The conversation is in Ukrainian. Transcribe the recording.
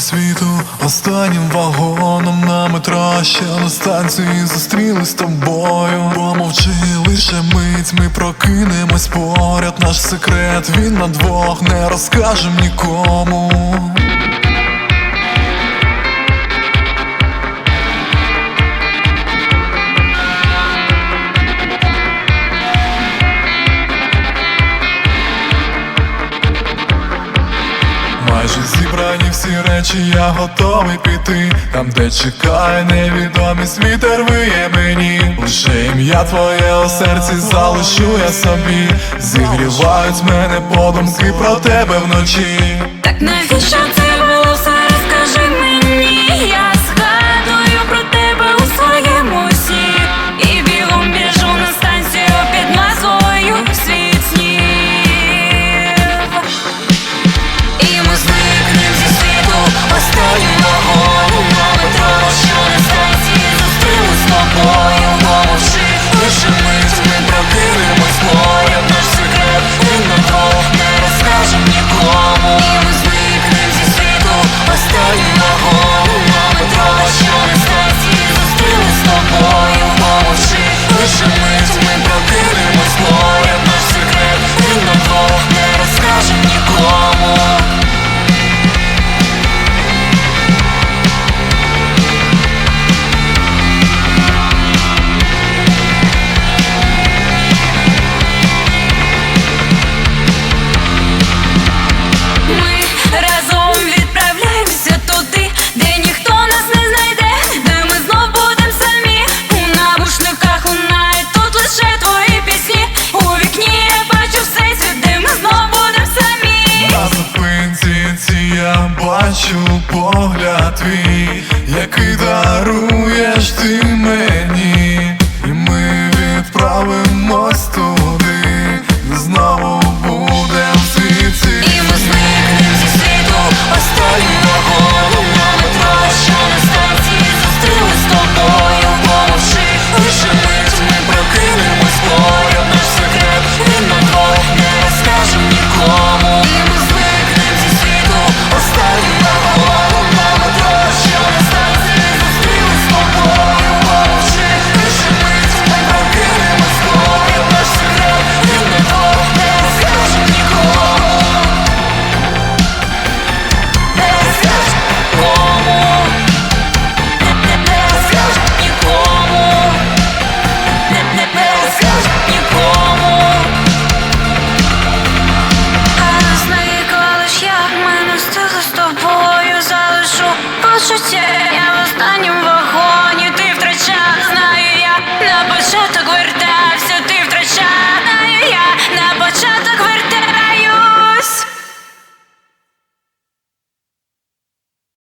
світу. Останнім вагоном на метро Ще на станції зустрілись з тобою. Помовчи лише мить, ми прокинемось поряд. Наш секрет, він на двох не розкажем нікому всі речі, я готовий піти. Там, де чекає невідомість, вітер виє мені. Лише ім'я твоє у серці залишу я собі. Зігрівають мене подумки про тебе вночі. Так навіщо бачу погляд твій, який даруєш ти мені